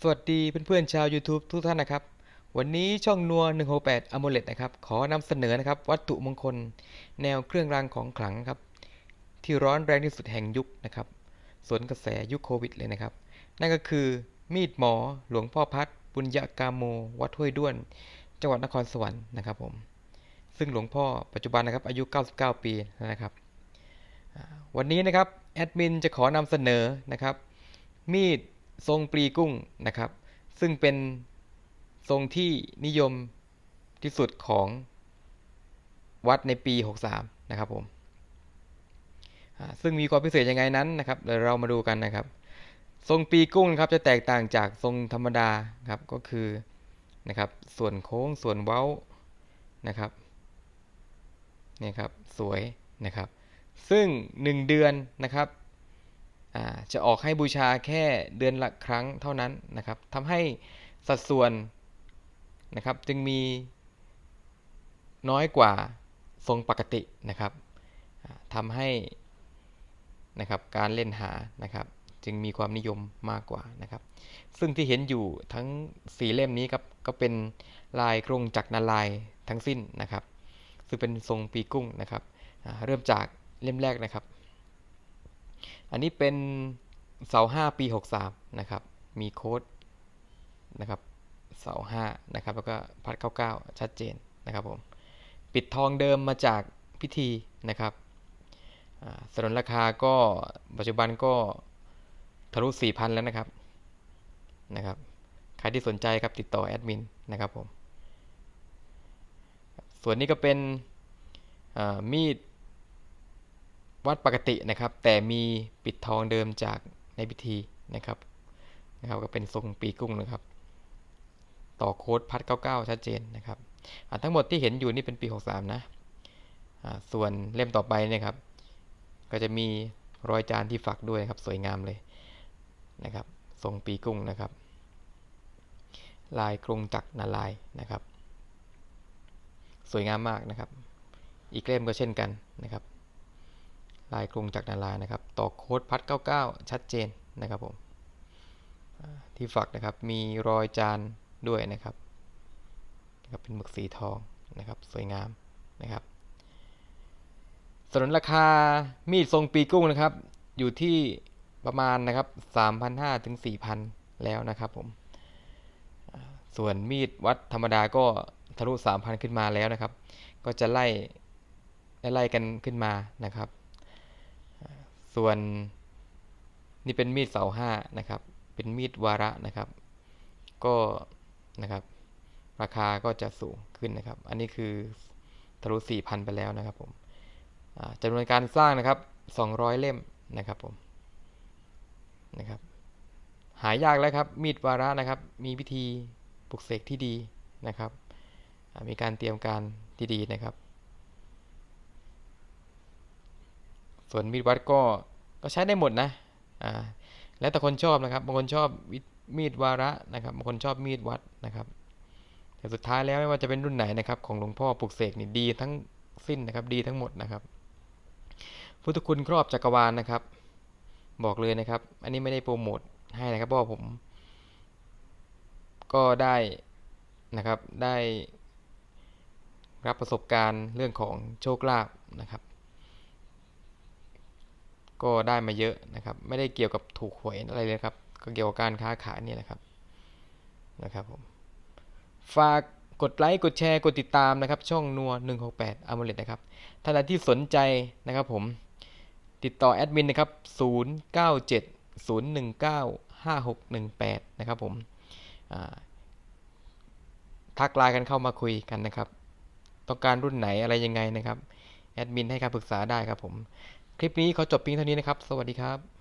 สวัสดีเพื่อนๆชาว YouTube ทุกท่านนะครับ วันนี้ช่องนัว 168 a m o l e t นะครับ ขอนำเสนอนะครับ วัตถุมงคล แนวเครื่องรางของขลังครับ ที่ร้อนแรงที่สุดแห่งยุคนะครับสวนกระแสยุคโควิดเลยนะครับ นั่นก็คือมีดหมอหลวงพ่อพัดบุญญากาโม วัดห้วยด้วน จังหวัดนครสวรรค์นะครับผม ซึ่งหลวงพ่อปัจจุบันนะครับ อายุ 99 ปีนะครับ วันนี้นะครับแอดมินจะขอนำเสนอนะครับ มีด ทรงปลีกุ้งนะครับ ซึ่งเป็นทรงที่นิยมที่สุดของวัดในปี 63 นะครับผมซึ่งมีความพิเศษยังไงนั้นนะครับเดี๋ยวเรามาดูกันนะครับ ทรงปีกุ้งนะครับจะแตกต่างจากทรงธรรมดาครับก็คือนะครับส่วนโค้งส่วนเว้านะครับนี่ครับสวยนะครับ ซึ่ง 1 เดือนนะครับ จะออกให้บูชาแค่เดือนละครั้งเท่านั้นนะครับทำให้สัดส่วนนะครับจึงมีน้อยกว่าทรงปกตินะครับทำให้นะครับการเล่นหานะครับจึงมีความนิยมมากกว่านะครับ ซึ่งที่เห็นอยู่ทั้งสีเล่มนี้ครับก็เป็นลายกรงจักรนาลายทั้งสิ้นนะครับ ซึ่งเป็นทรงปีกุ้งนะครับเริ่มจากเล่มแรกนะครับ อันนี้เป็นเสาห้าปี63นะครับ มีโค้ดนะครับเสาห้านะครับ แล้วก็พัด99ชัดเจนนะครับผม ปิดทองเดิมมาจากพิธีนะครับอ่าสนนราคาก็ปัจจุบันก็ทะลุ4,000 แล้วนะครับนะครับใครที่สนใจครับติดต่อแอดมินนะครับผมส่วนนี้ก็เป็นมีด วัดปกตินะครับ แต่มีปิดทองเดิมจากในพิธีนะครับนะครับก็เป็นทรงปีกุ้งนะครับ ต่อโค้ดพัด99 ชัดเจนนะครับทั้งหมดที่เห็นอยู่นี่เป็นปี 63 นะส่วนเล่มต่อไปนะครับ ก็จะมีรอยจานที่ฝักด้วยนะครับ สวยงามเลยนะครับทรงปีกุ้งนะครับ ลายกรงจักรนาลายนะครับ สวยงามมากนะครับ อีกเล่มก็เช่นกันนะครับ ลายกรงจากนาลายนะครับ ต่อโค้ดพัด 99 ชัดเจนนะครับผมที่ฝักนะครับมีรอยจานด้วยนะครับนะครับ เป็นหมึกสีทองนะครับ สวยงามนะครับสนนราคามีดทรงปีกุ้งนะครับ อยู่ที่ประมาณนะครับ 3,500ถึง4,000 แล้วนะครับผมส่วนมีดวัดธรรมดาก็ทะลุ 3,000 ขึ้นมาแล้วนะครับ ก็จะไล่ไล่กันขึ้นมานะครับ ส่วนนี่เป็นมีดเสาห้านะครับ เป็นมีดวาระนะครับ ก็นะครับ ราคาก็จะสูงขึ้นนะครับ อันนี้คือทะลุสี่พันไปแล้วนะครับผมอ่าจำนวนการสร้างนะครับสองร้อยเล่มนะครับผมนะครับ หายากแล้วครับ มีดวาระนะครับ มีวิธีปลุกเสกที่ดีนะครับ มีการเตรียมการที่ดีนะครับ ส่วนมีดวัดก็ก็ใช้ได้หมดนะอ่าแล้วแต่คนชอบนะครับบางคนชอบมีดวาระนะครับบางคนชอบมีดวัดนะครับแต่สุดท้ายแล้วไม่ว่าจะเป็นรุ่นไหนนะครับ ของหลวงพ่อปลุกเสกนี่ดีทั้งสิ้นนะครับดีทั้งหมดนะครับ พุทธคุณครอบจักรวาลนะครับ บอกเลยนะครับ อันนี้ไม่ได้โปรโมทให้นะครับเพราะผม ก็ได้นะครับได้รับประสบการณ์เรื่องของโชคลาภนะครับ ก็ได้มาเยอะนะครับ ไม่ได้เกี่ยวกับถูกหวยอะไรเลยครับ ก็เกี่ยวกับการค้าขายนี่แหละครับนะครับผมฝากกดไลค์กดแชร์กดติดตามนะครับ ช่องนัว168 a m o l e t นะครับท่านใดที่สนใจนะครับผมติดต่อแอดมินนะครับ 097 019 5618 นะครับผมทักไลน์กันเข้ามาคุยกันนะครับ ต้องการรุ่นไหนอะไรยังไงนะครับ แอดมินให้คำปรึกษาได้ครับผม คลิปนี้ขอจบเพียงเท่านี้นะครับ สวัสดีครับ